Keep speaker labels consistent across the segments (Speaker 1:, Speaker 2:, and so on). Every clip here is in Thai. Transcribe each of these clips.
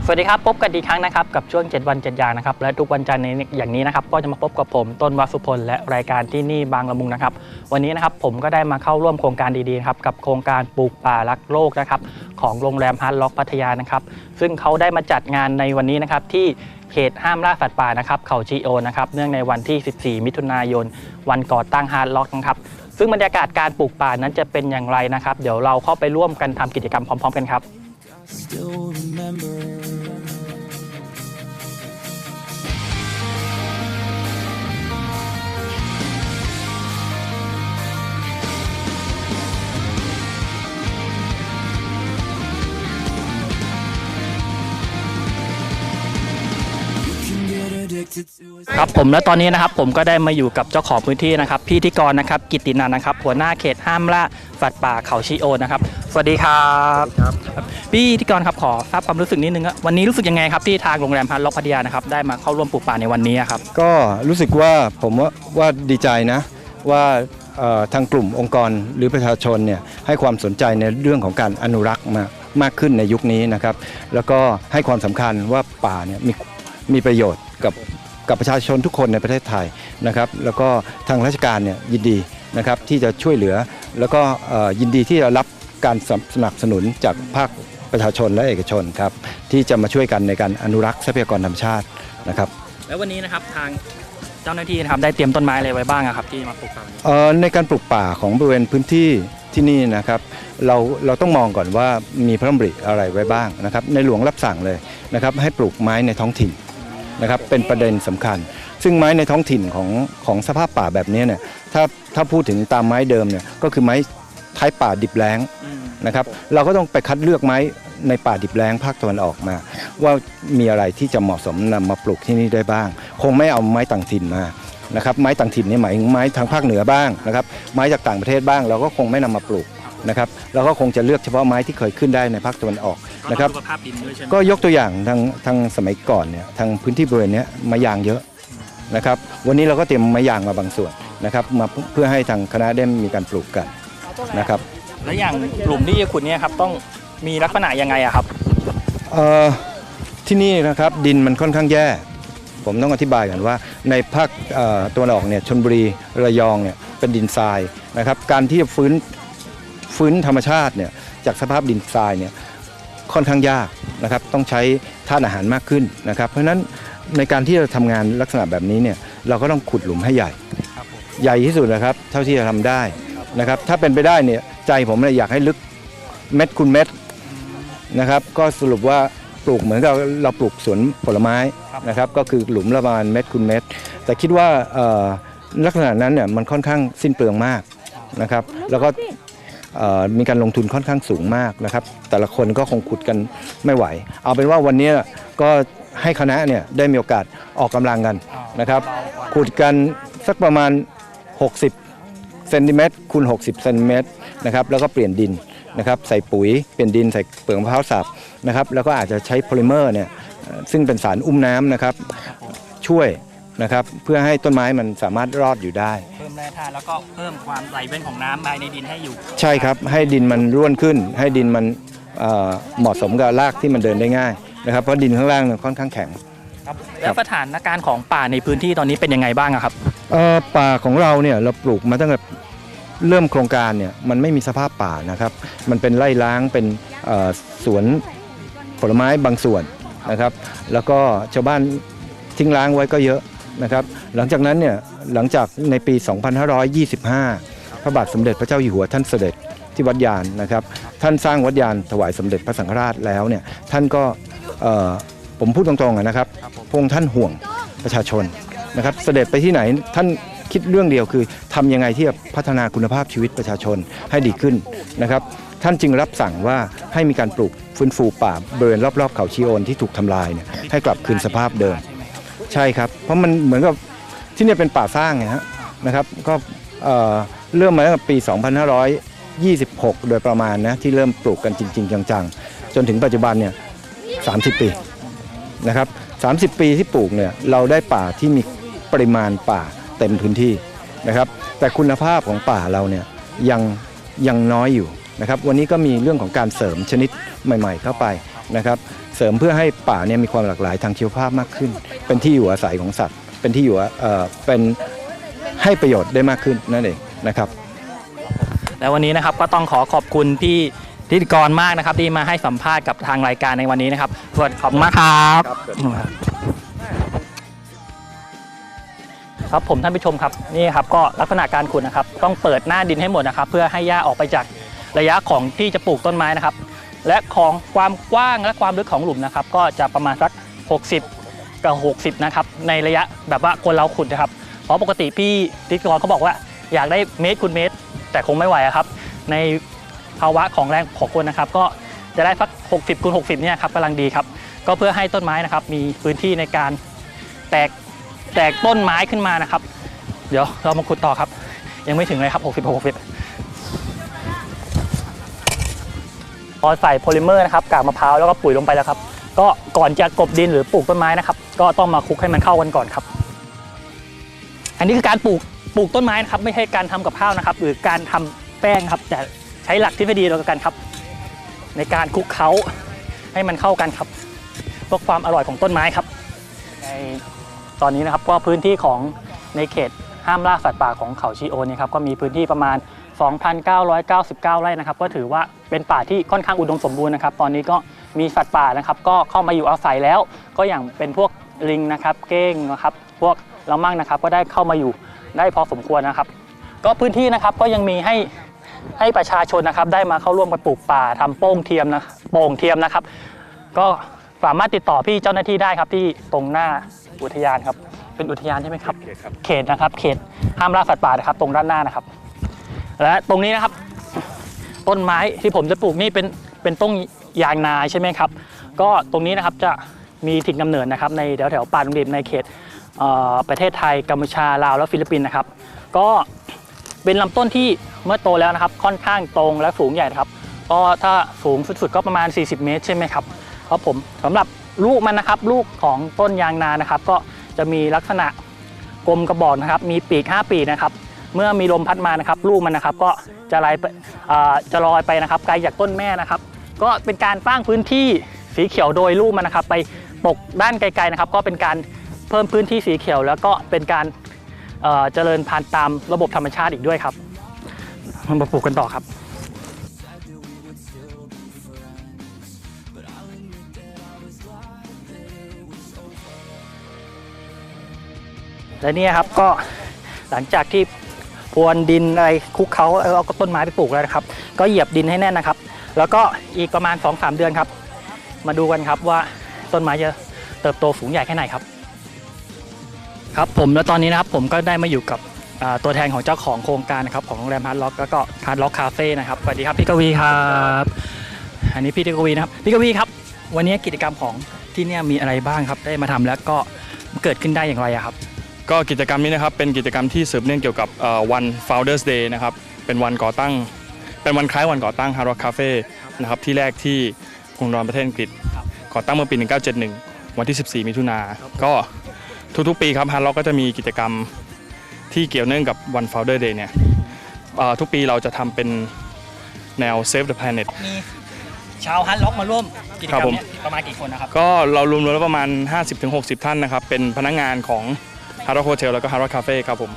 Speaker 1: สวัสดีครับพบกันอีกครั้งนะครับกับช่วง 7 วัน 7 อย่างนะครับและทุกวันจันทร์ในอย่างนี้นะครับก็จะมาพบกับผมต้นวาสุพลและรายการที่นี่บางละมุงนะครับ วันนี้นะครับผมก็ได้มาเข้าร่วมโครงการดีๆครับกับโครงการปลูกป่ารักโลกนะครับของโรงแรมฮาร์ดล็อกพัทยานะครับซึ่งเขาได้มาจัดงานในวันนี้นะครับที่เขตห้ามล่าสัตว์ป่านะครับเขาจีโอนะครับเนื่องในวันที่ 14 มิถุนายน วันก่อตั้งฮาร์ดล็อกนะครับซึ่งบรรยากาศการปลูกป่านั้นจะเป็นอย่างไรนะครับ เดี๋ยวเราเข้าไปร่วมกันทำกิจกรรมพร้อม ๆ กันครับ ครับผมและตอนนี้นะครับผมก็ได้มาอยู่กับเจ้าของพื้นที่นะครับ พี่ที่กรนะครับ กิตตินันนะครับ หัวหน้าเขตห้ามล่าสัตว์ป่าเขาชีโอนะครับ สวัสดีครับครับพี่ที่กรครับขอทราบความรู้สึกนิดนึงอะวันนี้รู้สึกยังไงครับที่ทางโรงแรมพันล็อกพัทยานะครับได้มาเข้าร่วมปลูกป่าในวันนี้อะครับ
Speaker 2: ก็รู้สึกว่าผมว่าว่าดีใจนะว่าเอ่อทางกลุ่มองค์กรหรือประชาชนเนี่ยให้ความสนใจในเรื่องของการอนุรักษ์มามากขึ้นในยุคนี้นะครับ แล้วก็ให้ความสำคัญว่าป่าเนี่ยมีมีประโยชน์กับ กับประชาชนทุกคนในประเทศไทยนะครับ แล้วก็ทางราชการเนี่ยยินดีนะครับที่จะช่วยเหลือ แล้วก็เอ่อยินดีที่จะรับการสนับสนุนจากภาคประชาชนและเอกชนครับที่จะมาช่วยกันในการอนุรักษ์ทรัพยากรธรรมชาตินะครับ
Speaker 1: แล้ววันนี้นะครับทางเจ้าหน้าที่นะครับได้เตรียมต้นไม้อะไรไว้บ้างอะครับที่มาปลูกป่าวันนี้
Speaker 2: เอ่อในการปลูกป่าของบริเวณพื้นที่ที่นี่นะครับเราเราต้องมองก่อนว่ามีพระดำริอะไรไว้บ้างนะครับในหลวงรับสั่งเลยนะครับให้ปลูกไม้ในท้องถิ่น นะครับเป็นประเด็นสำคัญ ซึ่งไม้ในท้องถิ่นของของสภาพป่าแบบนี้เนี่ยถ้าถ้าพูดถึงตามไม้เดิมเนี่ยก็คือไม้ท้ายป่าดิบแล้ง
Speaker 1: อืม
Speaker 2: นะครับเราก็ต้องไปคัดเลือกไม้ในป่าดิบแล้งภาคตะวันออกมา ว่ามีอะไรที่จะเหมาะสมนำมาปลูกที่นี่ได้บ้าง คงไม่เอาไม้ต่างถิ่นมานะครับไม้ต่างถิ่นนี่หมายถึงไม้ทางภาคเหนือบ้างนะครับไม้จากต่างประเทศบ้างเราก็คงไม่นำมาปลูก นะครับเราก็คงจะเลือกเฉพาะไม้ที่เคยขึ้นได้ในภาคตะวันออก
Speaker 1: ก็
Speaker 2: นะครับ
Speaker 1: สุขภาพดินด้วยใช่ไหม
Speaker 2: ก็ยกตัวอย่างทางทางสมัยก่อนเนี่ยทางพื้นที่บริเวณเนี้ยไม้ยางเยอะนะครับวันนี้เราก็เตรียมไม้ยางมาบางส่วนนะครับมาเพื่อให้ทางคณะได้มีการปลูกกันนะครับ
Speaker 1: แล้วอย่างกลุ่มที่จะขุดเนี่ยครับต้องมีลักษณะยังไงอะครับ
Speaker 2: เอ่อที่นี่นะครับดินมันค่อนข้างแย่ ผมต้องอธิบายก่อนว่า ในภาคเอ่อตะวันออกเนี่ยชนบุรีระยองเนี่ยเป็นดินทรายนะครับการที่จะฟื้น ฟื้นธรรมชาติเนี่ยจากสภาพดินทรายเนี่ยค่อนข้างยากนะครับ ต้องใช้ธาตุอาหารมากขึ้นนะครับ เพราะฉะนั้นในการที่จะทำงานลักษณะแบบนี้เนี่ยเราก็ต้องขุดหลุมให้ใหญ่ ใหญ่ที่สุดนะครับ เท่าที่จะทำได้นะครับ ถ้าเป็นไปได้เนี่ยใจผมเนี่ยอยากให้ลึกเม็ดคูณเม็ดนะครับ ก็สรุปว่าปลูกเหมือนกับเราปลูกสวนผลไม้นะครับ ก็คือหลุมละประมาณเม็ดคูณเม็ดแต่คิดว่าลักษณะนั้นเนี่ยมันค่อนข้างสิ้นเปลืองมากนะครับ แล้วก็ มีการลงทุนค่อนข้างสูงมากนะครับ แต่ละคนก็คงขุดกันไม่ไหว เอาเป็นว่าวันนี้ก็ให้คณะเนี่ยได้มีโอกาสออกกำลังกันนะครับ ขุดกันสักประมาณ 60เซนติเมตรคูณ60เซนติเมตรนะครับแล้วก็เปลี่ยนดินนะครับใส่ปุ๋ยเปลี่ยนดินใส่เปลือกมะพร้าวสับนะครับแล้วก็อาจจะใช้โพลิเมอร์เนี่ยซึ่งเป็นสารอุ้มน้ำนะครับช่วย นะครับเพื่อให้ต้นไม้มันสามารถรอดอยู่ได้
Speaker 1: เพิ่มแร่ธาตุแล้วก็เพิ่มความไหลเวียนของน้ำภายในดินให้อยู่
Speaker 2: ใช่ครับให้ดินมันร่วนขึ้น ให้ดินมันเอ่อเหมาะสมกับรากที่มันเดินได้ง่ายนะครับเพราะดินข้างล่างเนี่ยค่อนข้างแข็ง
Speaker 1: ครับแล้วสถานการณ์ของป่าในพื้นที่ตอนนี้เป็นยังไงบ้างอะครับ
Speaker 2: เอ่อป่าของเราเนี่ยเราปลูกมาตั้งแต่เริ่มโครงการเนี่ยมันไม่มีสภาพป่านะครับ มันเป็นไร่ล้างเป็นเอ่อสวนผลไม้บางส่วนนะครับ แล้วก็ชาวบ้านทิ้งร้างไว้ก็เยอะ นะครับหลังจากนั้นเนี่ยหลังจากในปี 2525 พระบาทสมเด็จพระเจ้าอยู่หัวท่านเสด็จที่วัดยานนะครับท่านสร้างวัดยานถวายสมเด็จพระสังฆราชแล้วเนี่ยท่านก็ผมพูดตรงๆนะครับพงท่านห่วงประชาชนนะครับเสด็จไปที่ไหนท่านคิดเรื่องเดียวคือทำยังไงที่จะพัฒนาคุณภาพชีวิตประชาชนให้ดีขึ้นนะครับท่านจึงรับสั่งว่าให้มีการปลูกฟื้นฟูป่าบริเวณรอบๆเขาชีโอนที่ถูกทำลายเนี่ยให้กลับคืนสภาพเดิม ใช่ครับ เพราะมันเหมือนกับที่เนี่ยเป็นป่าสร้างไงฮะนะครับ ก็เอ่อเริ่มมาตั้งแต่ปี 2526 โดยประมาณนะที่เริ่มปลูกกันจริง ๆ จังๆ จนถึงปัจจุบันเนี่ย 30 ปีนะครับ 30 ปีที่ปลูกเนี่ยเราได้ป่าที่มีปริมาณป่าเต็มพื้นที่นะครับ แต่คุณภาพของป่าเราเนี่ยยังยังน้อยอยู่นะครับ วันนี้ก็มีเรื่องของการเสริมชนิดใหม่ ๆ เข้าไปนะครับ เสริมเพื่อให้ป่าเนี่ยมีความหลากหลายทางชีวภาพมากขึ้น เป็นที่อยู่อาศัยของสัตว์ เป็นที่อยู่อาเอ่อเป็นให้ประโยชน์ได้มากขึ้นนั่นเองนะครับ
Speaker 1: และวันนี้นะครับก็ต้องขอขอบคุณพี่พิธีกรมากนะครับที่มาให้สัมภาษณ์กับทางรายการในวันนี้นะครับสวัสดีขอบคุณมากครับครับผมท่านผู้ชมครับนี่ครับก็ลักษณะการขุดนะครับ ต้องเปิดหน้าดินให้หมดนะครับ เพื่อให้หญ้าออกไปจากระยะของที่จะปลูกต้นไม้นะครับ และของความกว้างและความลึกของหลุมนะครับ ก็จะประมาณสัก 60 กับ60 นะครับ ในระยะแบบว่าคนเราขุดนะครับ เพราะปกติพี่พิธีกรเขาบอกว่าอยากได้เมตรคูณเมตร แต่คงไม่ไหวอะครับ ในภาวะของแรงของคนนะครับ ก็จะได้สัก 60คูณ60 เนี่ยครับกำลังดีครับ ก็เพื่อให้ต้นไม้นะครับมีพื้นที่ในการแตกแตกต้นไม้ขึ้นมานะครับ เดี๋ยวเรามาขุดต่อครับ ยังไม่ถึงเลยครับ60 60พอใส่โพลิเมอร์นะครับกากมะพร้าวแล้วก็ปุ๋ยลงไปแล้วครับ ก็ก่อนจะกบดินหรือปลูกต้นไม้นะครับ ก็ต้องมาคลุกให้มันเข้ากันก่อนครับ อันนี้คือการปลูกปลูกต้นไม้นะครับ ไม่ใช่การทำกับข้าวนะครับ หรือการทำแป้งครับแต่ใช้หลักทฤษฎีเดียวกันครับ ในการคลุกเคล้าให้มันเข้ากันครับเพื่อความอร่อยของต้นไม้ครับ ในตอนนี้นะครับก็พื้นที่ของในเขตห้ามล่าสัตว์ป่าของเขาชีโอนเนี่ยครับก็มีพื้นที่ประมาณ 2,999 ไร่นะครับ ก็ถือว่าเป็นป่าที่ค่อนข้างอุดมสมบูรณ์นะครับ ตอนนี้ก็มีสัตว์ป่านะครับ ก็เข้ามาอยู่อาศัยแล้ว ก็อย่างเป็นพวก ลิงนะครับ เก้งนะครับพวกละมั่งนะครับ ก็ได้เข้ามาอยู่ได้พอสมควรนะครับ ก็พื้นที่นะครับก็ยังมีให้ให้ประชาชนนะครับ ได้มาเข้าร่วมกันปลูกป่าทำโป้งเทียมนะโป่งเทียมนะครับ ก็สามารถติดต่อพี่เจ้าหน้าที่ได้ครับที่ตรงหน้าอุทยานครับ เป็นอุทยานใช่ไหมครับ เขตนะครับ เขตห้ามล่าสัตว์ป่านะครับ ตรงด้านหน้านะครับ และตรงนี้นะครับ ต้นไม้ที่ผมจะปลูกนี่เป็นเป็นต้นยางนาใช่ไหมครับ ก็ตรงนี้นะครับจะ มีถิ่นกำเนิดนะครับในแถวแถวป่าดงดิบในเขตเประเทศไทยกัมพูชาลาวและฟิลิปปินส์นะครับ ก็เป็นลำต้นที่เมื่อโตแล้วนะครับ ค่อนข้างตรงและสูงใหญ่นะครับก็ถ้าสูงสุดๆก็ประมาณ 40 เมตรใช่ไหมครับครับผมสำหรับลูกมันนะครับ ลูกของต้นยางนานะครับ ก็จะมีลักษณะกลมกระบอกนะครับ มีปีก 5 ปีกนะครับ เมื่อมีลมพัดมานะครับ ลูกมันนะครับก็จะลอยไปจะลอยไปนะครับไกลจากต้นแม่นะครับ ก็เป็นการสร้างพื้นที่สีเขียวโดยลูกมันนะครับ ไป ตกด้านไกลๆนะครับ ก็เป็นการเพิ่มพื้นที่สีเขียว แล้วก็เป็นการเเจริญพันธุ์ตามระบบธรรมชาติอีกด้วยครับมาปลูกกันต่อครับและนี่ครับก็หลังจากที่พรวนดินอะไรคุกเขาแล้วเอาต้นไม้ไปปลูกแล้วนะครับ ก็เหยียบดินให้แน่นนะครับ แล้วก็อีกประมาณ 2-3 เดือนครับ มาดูกันครับว่า ต้นไม้จะเติบโตสูงใหญ่แค่ไหนครับ ครับผมแล้วตอนนี้นะครับผมก็ได้มาอยู่กับอ่าตัวแทนของเจ้าของโครงการนะครับของโรงแรมฮาร์ดล็อกแล้วก็ฮาร์ดล็อกคาเฟ่นะครับสวัสดีครับพี่กวีครับอันนี้พี่กวีนะครับพี่กวีครับ วันนี้กิจกรรมของที่เนี่ยมีอะไรบ้างครับ ได้มาทำแล้วก็เกิดขึ้นได้อย่างไรอะครับ
Speaker 3: ก็กิจกรรมนี้นะครับเป็นกิจกรรมที่สืบเนื่องเกี่ยวกับเอ่อวัน Founders Day นะครับเป็นวันก่อตั้ง เป็นวันคล้ายวันก่อตั้ง Hard Rock Cafe นะครับที่แรกที่กรุงลอนดอนประเทศอังกฤษ
Speaker 1: ครับ
Speaker 3: ก่อตั้งเมื่อปี 1971 วันที่ 14 มิถุนาก็ทุกๆปีครับ Hard Rock ก็จะมีกิจกรรมที่เกี่ยวเนื่องกับวัน Founder Day เนี่ยเอ่อทุกปีเราจะทำเป็นแนว Save the Planet
Speaker 1: มีชาวฮันล็อกมาร่วมกิจกรร
Speaker 3: ครับผม
Speaker 1: มเนี้ประมาณกี่คนนะครับ
Speaker 3: ก็เรารวมๆแล้วประมาณ 50-60 ท่านนะครับ เป็นพนักงานของ Hard Rock Hotel แล้วก็ Hard Rock Cafe ครับผม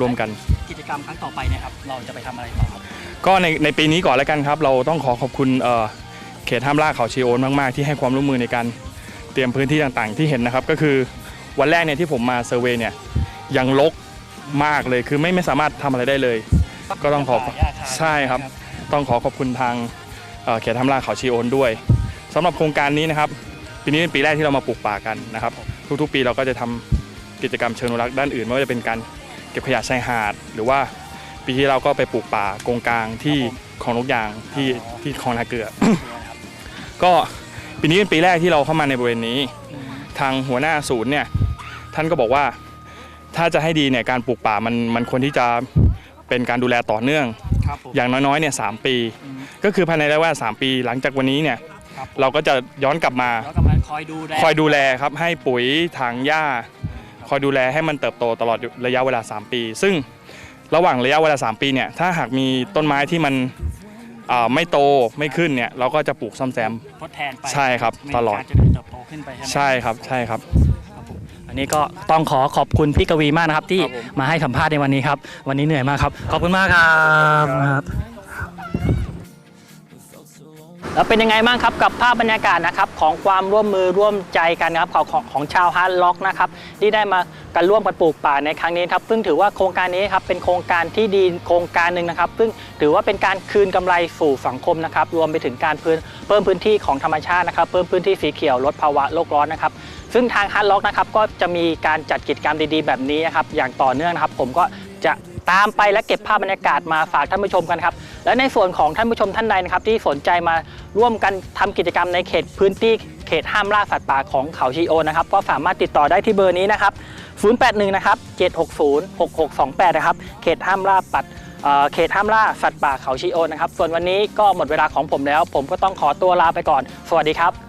Speaker 3: รวมกัน
Speaker 1: กิจกรรมครั้งต่อไปเนะครับเราจะไปทำอะไรต่อครับ
Speaker 3: ก็ในในปีนี้ก่อนแล้วกันครับ เราต้องขอขอบคุณ เอ่อเขตห้ามล่าเขาชีโอนมาก ๆ ที่ให้ความร่วมมือในการเตรียมพื้นที่ต่างๆ ที่เห็นนะครับ ก็คือวันแรกเนี่ยที่ผมมาเซอร์เวย์เนี่ยยังรกมากเลยคือไม่ไม่สามารถทำอะไรได้เลย ก็ต้องขอใช่ครับ ต้องขอขอบคุณทางเอ่อเขตห้ามล่าเขาชีโอนด้วยสำหรับโครงการนี้นะครับปีนี้เป็นปีแรกที่เรามาปลูกป่ากันนะครับ ทุกๆ ปีเราก็จะทำกิจกรรมเชิงอนุรักษ์ด้านอื่นไม่ว่าจะเป็นการเก็บขยะชายหาด หรือว่าปีที่เราก็ไปปลูกป่ากงกลางที่ของนกยางที่ที่คลองนาเกลือ ก็ปีนี้เป็นปีแรกที่เราเข้ามาในบริเวณนี้ ทางหัวหน้าศูนย์เนี่ยท่านก็บอกว่าถ้าจะให้ดีเนี่ยการปลูกป่ามันมันควรที่จะเป็นการดูแลต่อเนื่อง
Speaker 1: ครับผม
Speaker 3: อย่างน้อยๆเนี่ยสามปี
Speaker 1: อืม
Speaker 3: ก็คือภายในระยะเวลาสามปี หลังจากวันนี้เนี่ย
Speaker 1: ครับ
Speaker 3: เราก็จะย้อนกลับมา
Speaker 1: แล้วกำลังคอยดูแล
Speaker 3: คอยดูแลครับให้ปุ๋ยถางหญ้า คอยดูแลให้มันเติบโตตลอดระยะเวลา 3 ปี ซึ่งระหว่างระยะเวลา 3 ปีเนี่ยถ้าหากมีต้นไม้ที่มัน อ่าไม่โตไม่ขึ้นเนี่ยเราก็จะปลูกซ่อมแซม
Speaker 1: ทดแทนไป
Speaker 3: ใช่ครับ
Speaker 1: ไม่
Speaker 3: ตลอด
Speaker 1: การเจริญเติบโตขึ้นไปใช่ไหม
Speaker 3: ใช่ครับใช่ครับ
Speaker 1: อันนี้ก็ต้องขอขอบคุณพี่กวีมากนะครับ ที่
Speaker 3: ครับผม
Speaker 1: มาให้สัมภาษณ์ในวันนี้ครับ วันนี้เหนื่อยมากครับ ขอบคุณมากครับครับ แล้วเป็นยังไงบ้างครับกับภาพบรรยากาศนะครับของความร่วมมือร่วมใจกันนะครับของของของชาวฮาร์ดล็อกนะครับที่ได้มากันร่วมกันปลูกป่าในครั้งนี้ครับซึ่งถือว่าโครงการนี้ครับเป็นโครงการที่ดีโครงการหนึ่งนะครับ ซึ่งถือว่าเป็นการคืนกำไรสู่สังคมนะครับรวมไปถึงการเพิ่มพื้นที่ของธรรมชาตินะครับ เพิ่มพื้นที่สีเขียวลดภาวะโลกร้อนนะครับซึ่งทางฮาร์ดล็อกนะครับก็จะมีการจัดกิจกรรมดีๆ แบบนี้นะครับอย่างต่อเนื่องนะครับ ผมก็จะตามไปและเก็บภาพบรรยากาศมาฝากท่านผู้ชมกันครับ และในส่วนของท่านผู้ชมท่านใดนะครับที่สนใจมาร่วมกันทำกิจกรรมในเขตพื้นที่เขตห้ามล่าสัตว์ป่าของเขาชีโอนะครับก็สามารถติดต่อได้ที่เบอร์นี้นะครับ 081 นะครับ 760 6628 นะครับ เขตห้ามล่าปัดเเขตห้ามล่าสัตว์ป่าเขาชีโอนะครับ ส่วนวันนี้ก็หมดเวลาของผมแล้ว ผมก็ต้องขอตัวลาไปก่อน สวัสดีครับ